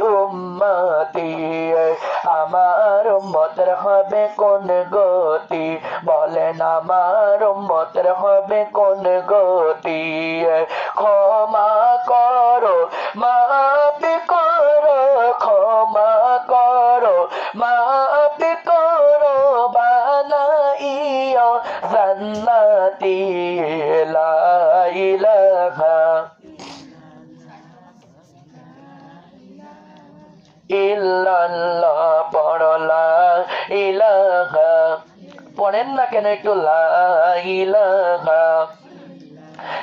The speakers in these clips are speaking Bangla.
উম্মতি, আমার উম্মতের হবে কোন গতি? বলেন, আমার উম্মতের হবে কোন গতি? ক্ষমা করো, মাফ করো, ক্ষমা করো, মাফ করো বানাইও জান্নাতি ইল্লাল্লাহ পড়লা ইলাহা। পড়েন না কেন একটু? লা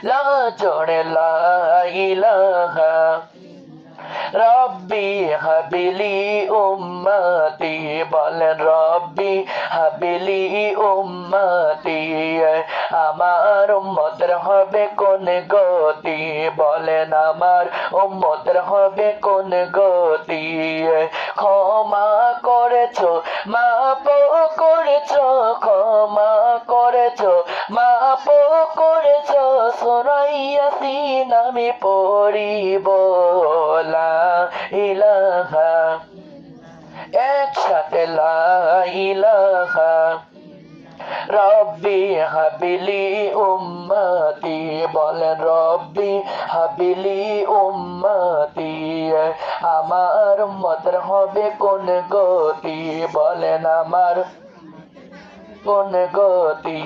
লা চড়ে লা ইলাহা। রব্বি হাবিলি উম্মতি, বলেন রব্বি হাবিলি উম্মতি। আমার উম্মতের হবে কোন গতি? বলেন আমার উম্মতের হবে কোন গতি? ক্ষমা করেছ মাপ করেছ, ক্ষমা করেছ মাপ করেছ সোনাইয়াসিন আমি পড়িব। ইলাহা, একসাথে লা ইলাহা। রব্বি হাবিলি উম্মতি বলেন রব্বি হাবিলি উম্মতি আমার উম্মতের হবে কোন গতি? বলেন আমার কোন গতি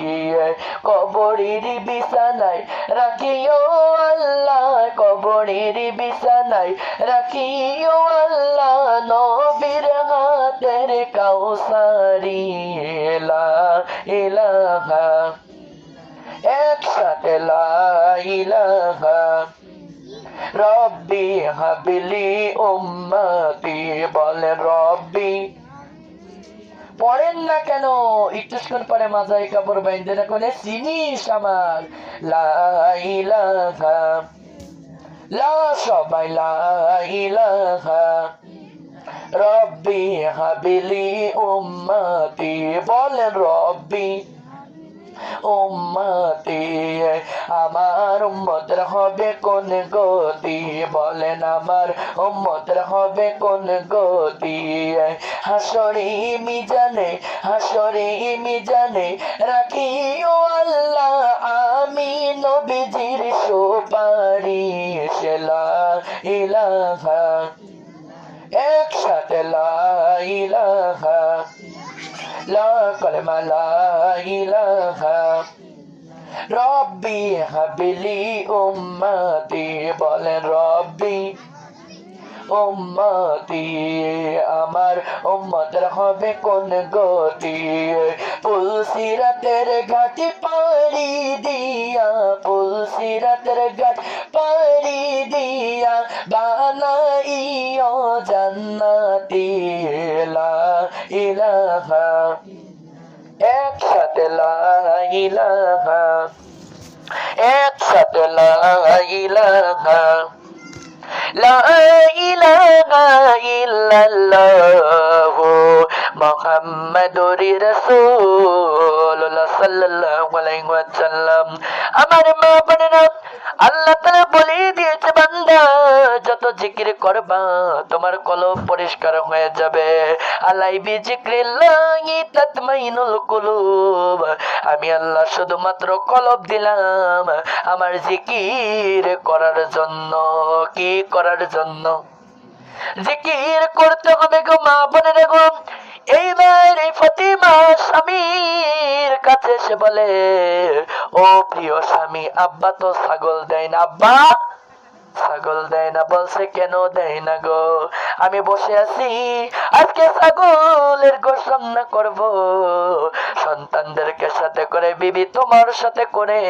কবরের বিছানায় রাখিও আল্লাহ, কবরের বিছানায় রাখিও আল্লাহ, নবীর হাতের কাউসারি লা ইলাহা একসাথে লা রব্বি হাবিলি উম্মতি বলে রব্বি পড়েন না কেন? একটুক্ষণ পরে মাথায় কাপড় বাইন্দে না কোনে চিনিস আমার। লা ইলাহা। লা সবাই লা ইলাহা। রব্বি হাবিলি উম্মতি। বলেন রব্বি। উম্মতি, আমার উম্মতের হবে কোন গতি? বলেন আমার উম্মতের হবে কোন গতি? হাসরে মিজানে হাসরে মিজানে রাখি ও আল্লাহ, আমি নবীজির সুপারিশ। লা ইলাহা, একসাথে লা ইলাহা। লা কলমা লা ইলাহা রব্বি হাবিলি উম্মতি বলেন রব্বি উম্মতি আমার উম্মতের হবে কোন গতি? পুলসিরাতের ঘাটি পাড়ি দিয়া পুলসিরাতের ঘাট পাড়ি দিয়া বানাইও জান্নাতি লা ইলাহা, একসাথে লা ইলাহা, একসাথে লা ইলাহা আমার মা বোনেরা, আল্লাহ তাআলা বলে দিয়েছে বান্দা যত জিকির করবা, তোমার কলব পরিষ্কার হয়ে যাবে। আলাই বি জিক্রিল্লাহি তাতমাইনুল কুলুব। আমি আল্লাহ শুধুমাত্র কলব দিলাম আমার জিকির করার জন্য। কি করার জন্য? জিকির করতে হবে গো মা বোনের গো। এইবার এই ফতিমা স্বামীর কাছে সে বলে, ও প্রিয় স্বামী, আব্বা তো ছাগল দেয় না। আব্বা ছাগল দেয় না, বলছে, কেন দেয় না গো? আমি বসে আছি, আজকে ছাগলের গোশ রান্না করব। সন্তানদেরকে সাথে করে, বিবি তোমার সাথে করে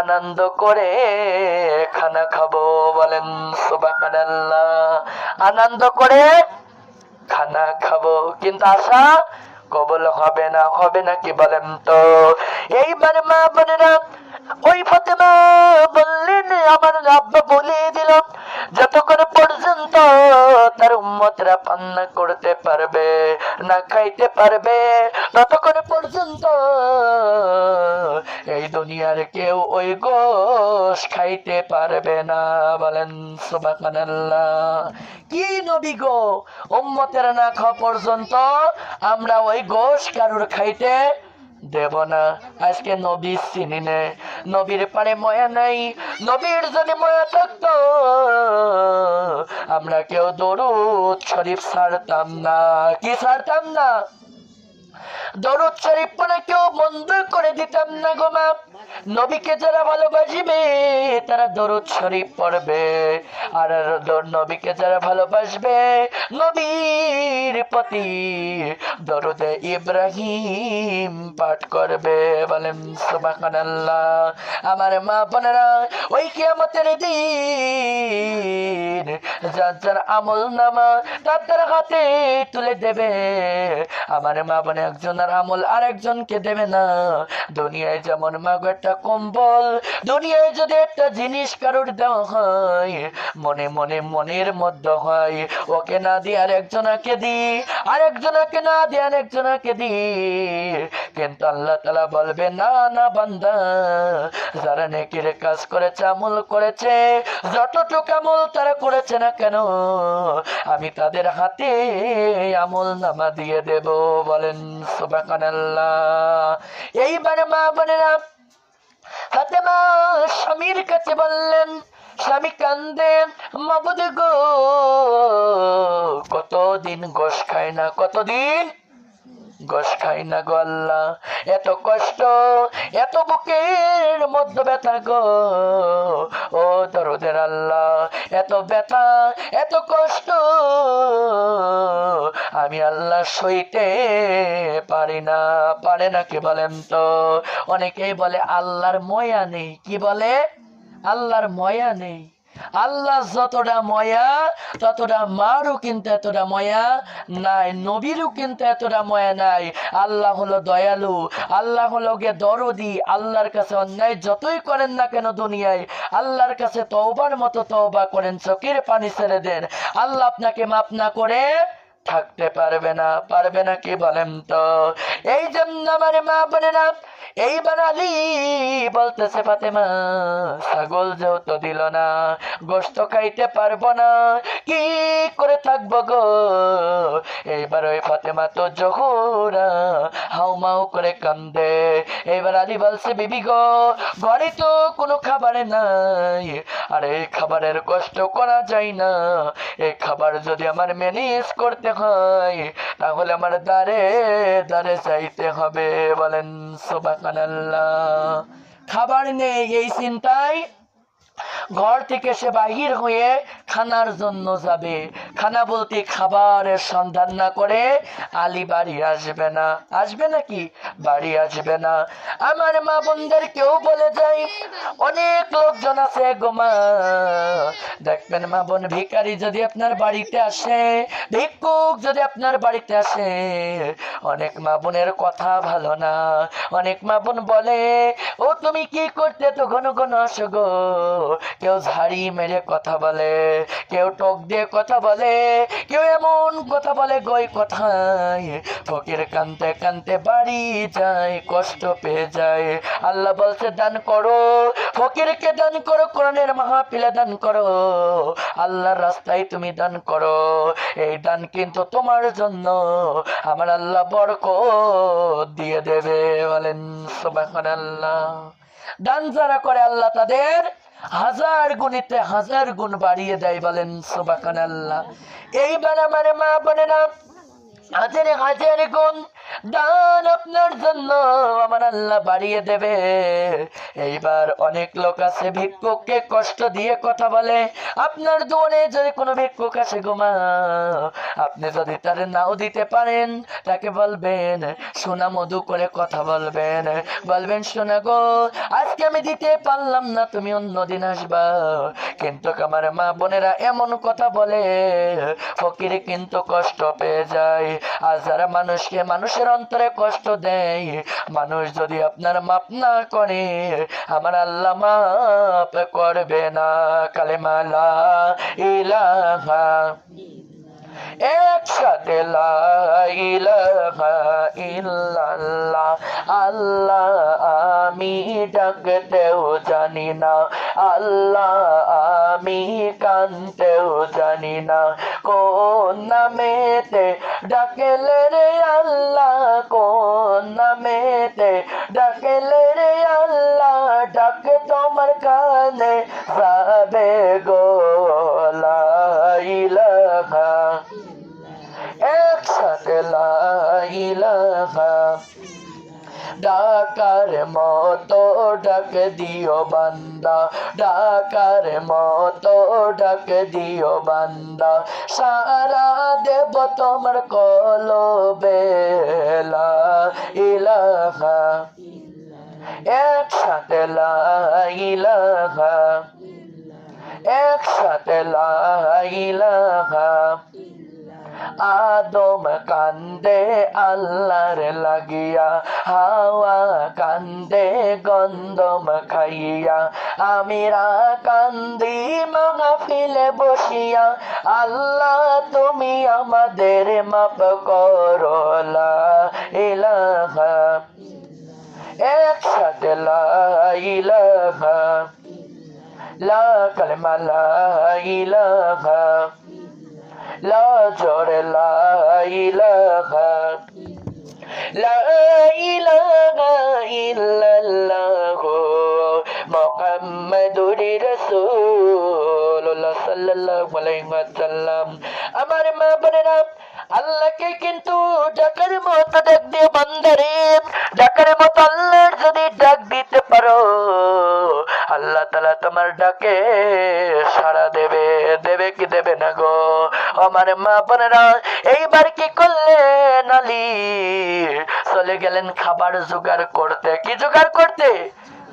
আনন্দ করে খানা খাব, বলেন, সুবহানাল্লাহ। আনন্দ করে খানা খাব, কিন্তু আশা কবল হবে না হবে না কি বলেন তো? এইবার মা বোনেরা, ওই ফতেমা বললেন, আমার আব্বা খাইতে পারবে ততক্ষণ পর্যন্ত এই দুনিয়ার কেউ ওই গোশ খাইতে পারবে না। বলেন, সুবহানাল্লাহ। কি নবী গো? উম্মতের না খাওয়া পর্যন্ত আমরা ওই গোশ কারুর খাইতে দেব না। আজকে নবী চিনি নবীর পারে ময়া নাই, নবীর যদি ময়া থাকতো। আমরা কেউ দরুদ শরীফ ছাড়তাম না। কি ছাড়তাম না? দরুদ শরীফ পরে কেউ বন্ধ করে দিতাম না গো মা। নবীকে যারা তারা দরুদ শরীফ পড়বে। আর নবীকে যারা ভালোবাসবে, নবীর দরুদে ইব্রাহিম পাঠ করবে। বলেন, সুবহানাল্লাহ। আমার মা বোনেরা, ওই কিয়ামতের দিন যার যার আমল নামা তার হাতে তুলে দেবে। আমার মা বোনে একজনের আমল আর দেবে না। দুনিয়ায় যেমন মাগো একটা কম্বল, দুনিয়ায় যদি একটা জিনিস কারোর দেওয়া হয়, মনে মনে মনের মধ্যে হয়, ওকে না দিয়ে আর দি আর একজনাকে না দিয়ে আর দি। কিন্তু আল্লাহ তালা বলবে, না না, বান্দা, যারা নেকির কাজ করেছে, আমল করেছে, যতটুকু আমল তারা করেছে না কেন, আমি তাদের হাতে আমল নামা দিয়ে দেব। বলেন, সুবহানাল্লাহ। এইবারে মা বোনেরা, ফাতেমা স্বামীর কাছে বললেন, স্বামী কান্দেন মাবুদ গো, কতদিন গোস খায় না, কতদিন গোস খাই না গো আল্লাহ, এত কষ্ট, এত বুকের মধ্যে ব্যথা গো। ও দরদের আল্লাহ, এত ব্যথা, এত কষ্ট, আমি আল্লাহ সইতে পারি না, পারে না কি বলেন তো? অনেকেই বলে, আল্লাহর ময়া নেই, কি বলে? আল্লাহর ময়া নেই। আল্লাহ যতটা ময়া, ততটা মারও কিন্তু এতটা ময়া নাই, নবীরও কিন্তু এতটা ময়া নাই। আল্লাহ হলো দয়ালু, আল্লাহ হলো গে দরদি, আল্লাহর কাছে অন্যায় যতই করেন না কেন দুনিয়ায়, আল্লাহর কাছে তওবার মতো তওবা করেন, চোখের পানি ছেড়ে দেন। আল্লাহ আপনাকে মাপ না করে থাকতে পারবে না পারবে না কি বলেন তো? এই জন্য আমার মা বোনেরা এইবার আলী বলতেছে ফাতেমা, ছাগল যেহেতু দিল না গোস্ত খাইতে পারব না, কি করে থাকব গো? এইবার ওই ফাতেমা তো জহুরা হাউমাউ করে কান্দে। এইবার আলী বলছে, বিবি গো, ঘরে তো কোনো খাবারে নাই, আর এই খাবারের কষ্ট করা যায় না। এই খাবার যদি আমার ম্যানেজ করতে হয়, তাহলে আমার দ্বারে দাঁড়ে চাইতে হবে। বলেন, সুবহানাল্লাহ। খাবার নেই এই চিন্তায়। ঘর থেকে সে বাহির হয়ে খানার জন্য যাবে। খানা বলতে খাবারের সন্ধান না করে আলী বাড়ি আসবে না। আসবে নাকি? বাড়ি আসবে না। আমার মা বোনদের কেউ বলে যাই অনেক লোকজন আছে গো মা। দেখবেন মা বোন ভিখারি যদি আপনার বাড়িতে আসে, ভিক্ষুক যদি আপনার বাড়িতে আসে, অনেক মা বোনের কথা ভালো না। অনেক মা বোন বলে, ও, তুমি কি করতে তো ঘন ঘন আসো গো? কেউ ঝাড়ি মেরে কথা বলে, কেউ টক দিয়ে কথা বলে, কেউ এমন কথা বলে, গই কথায়? ফকির কানতে কানতে বাড়ি যায়, কষ্ট পেয়ে যায়। আল্লাহ বলছে, দান করো। ফকিরকে দান করো, কোরআনের মাহফিলে দান করো। আল্লাহর রাস্তায় তুমি দান করো। এই দান কিন্তু তোমার জন্য। আমার আল্লাহ বরকত দিয়ে দেবে। বলেন, সুবহানাল্লাহ। দান যারা করে আল্লাহ তাদের হাজার গুণিতে হাজার গুণ বাড়িয়ে দেয় বলেন সোবাকান আল্লাহ এইবার আমার মা বোনেরা হাজারে, হাজার গুণ, দান আপনার জন্য, আমার আল্লাহ বাড়িয়ে দেবে। এইবার অনেক লোক আছে, ভিক্ষুককে কষ্ট দিয়ে কথা বলে, আপনার দোয়ারে যদি কোনো ভিক্ষুক আসে আপনি যদি তার নাও দিতে পারেন, তাকে বলবেন, সোনা মধু করে কথা বলবেন। বলবেন, সোনা গো, আজকে আমি দিতে পারলাম না, তুমি অন্যদিন আসবা। কিন্তু আমার মা বোনেরা এমন কথা বলে, ফকির কিন্তু কষ্ট পেয়ে যায়। আর যারা মানুষকে মানুষের অন্তরে কষ্ট দেয়, মানুষ যদি আপনার মাপ না করে, আমার আল্লাহ মাপ করবে না। কালেমালা ইলাহা একসাথে ইল্লাল্লাহ আল্লাহ আমি ডাকতেও জানি না আল্লাহ আমি কানতেও জানি না কোন নামেতে ডাকলে রে আল্লাহ কোন নামেতে ডাকলে রে আল্লাহ ডাক তোমার কানে যাবে গো ডাকার মতো ডাক দিও বান্দা, ডাকার মতো ডাক দিও বান্দা। সারা দেব তোমার কলবে লা ইলাহা। একসাথে লা ইলাহা। একসাথে লা আদম কান্দে, আল্লাহর লাগিয়া, হাওয়া কান্দে গন্ধম খাইয়া। আমিরা কান্দি, মাহফিলে বসিয়া, আল্লাহ তুমি আমাদের মাপ করো লা ইলাহা। একসাথে লা ইলাহা। লা কালেমা লা ইলাহা। লা জোরে লা ইলাহা লা ইলাহা ইল্লাল্লাহ মুহাম্মাদুর রাসূলুল্লাহ সাল্লাল্লাহু আলাইহি ওয়াসাল্লাম। আমার মা বোনেরা, আল্লাহকে কিন্তু ডাকার মতো ডাক দিয়ে বান্দারে, ডাকার মতো আল্লাহর যদি ডাক দিতে পারো, আল্লাহ তালা তোমার ডাকে সাড়া আমার মা বোনেরা, এইবার কি করলেন আলী চলে গেলেন খাবার জোগাড় করতে। কি জোগাড় করতে?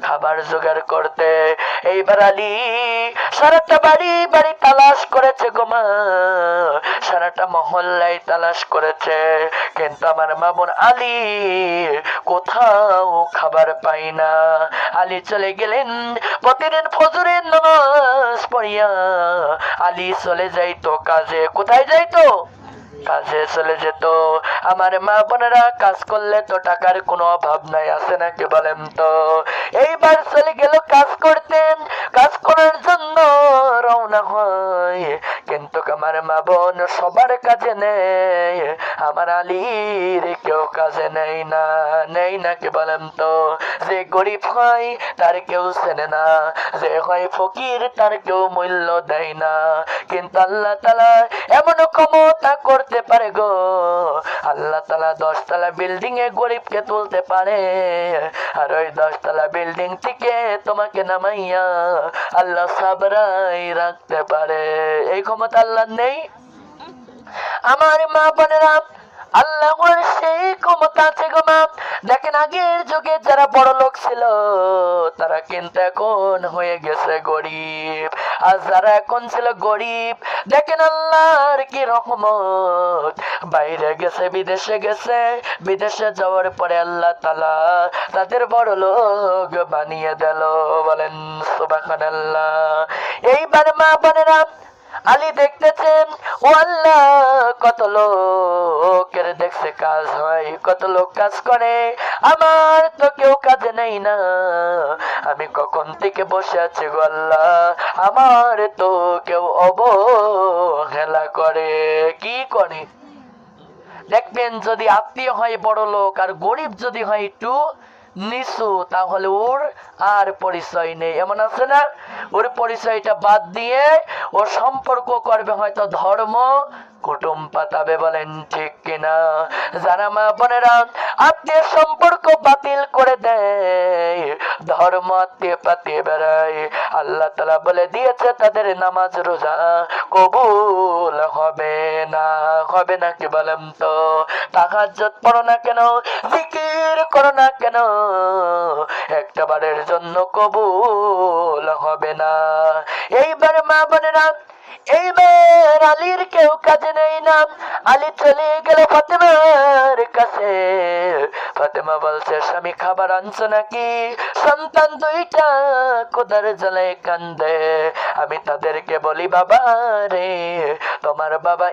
খাবার জোগাড় করতে। এইবার আলী সারাটা বাড়ি বাড়ি তালাশ করেছে গোমা সারাটা মহল্লায় তালাশ করেছে। কিন্তু আমার মা বোন আলী কোথাও খাবার পাই না। আলী চলে গেলেন, প্রতিদিন ফজরের নামাজ পড়িয়া। আলী চলে যাইতো, কাজে কোথায় যাইতো? কাজে চলে যেত। আমার মা বোনেরা কাজ করলে তো টাকার কোনো অভাব নাই, আছে নাকি বলেন তো? এইবার চলে গেল কাজ করতেন কাজ করার রওনা হয়। কিন্তু আমার মা বোন সবার কাজে নেই। আমার আলীর কেউ কাজে নেই না, নেই নাকি বলেন তো? যে গরিব হয় তার কেউ চেনে না, যে হয় ফকির তার কেউ মূল্য দেয় না। কিন্তু আল্লাহ তালা এমন ক্ষমতা করতে পারে গো। আল্লাহ তালা দশতলা বিল্ডিং এ গরিবকে তুলতে পারে। আর ওই দশতলা বিল্ডিং থেকে তোমাকে নামাইয়া আল্লাহ সাবরাই রাখতে পারে। এই ক্ষমতা আল্লাহ নেই। আমার মা বোনেরা, আল্লাহর সেই ক্ষমতা আছে গো মা। দেখেন আগের যুগে যারা বড় লোক ছিল, তারা কিন্তু এখন হয়ে গেছে গরিব। আর যারা এখন ছিল গরিব। দেখেন আল্লাহর কি রহমত। বাইরে গেছে, বিদেশে গেছে। বিদেশে যাওয়ার পরে আল্লাহ তালা তাদের বড় লোক বানিয়ে দিল। বলেন সুবাহ আল্লাহ এইবার মা বোনেরা আলী দেখতেছেন ও আল্লাহ কত লোকের দেখছে কাজ হয়, কত লোক কাজ করে। আমার তো কেউ কাজে নেই না। আমি কখন থেকে বসে আছি গো আল্লাহ? আমার তো কেউ অবহেলা করে। কি করে? দেখবেন যদি আত্মীয় হয় বড় লোক আর গরিব যদি হয়, একটু নিচু, তাহলে ওর আর পরিচয় নেই। এমন আছে না? ওর পরিচয়টা বাদ দিয়ে ও সম্পর্ক করবে হয়তো ধর্ম কুটুম পাতাবে বলেন, ঠিক কিনা? যারা মা বোনেরা আত্মীয় সম্পর্ক বাতিল করে দেয়, ধর্ম আত্মীয় পাতিয়ে বেড়ায়, আল্লাহ তালা বলে দিয়েছে, তাদের নামাজ রোজা কবুল হবে না হবে না কি বলেন তো? তাহাজ্জত পড়ো না কেন? জিকির করো না কেন? একটা বারের জন্য কবুল হবে না। এইবার মা বোনেরা, এইবার আলীর কেউ কাজে নেই না। আলী চলে গেল ফাতেমার কাছে। ফাতেমা বলছে, স্বামী, খাবার আনছো নাকি? সন্তান দুইটা কোদার জলে কান্দে। আমি তাদেরকে বলি, বাবা রে, তোমার বাবা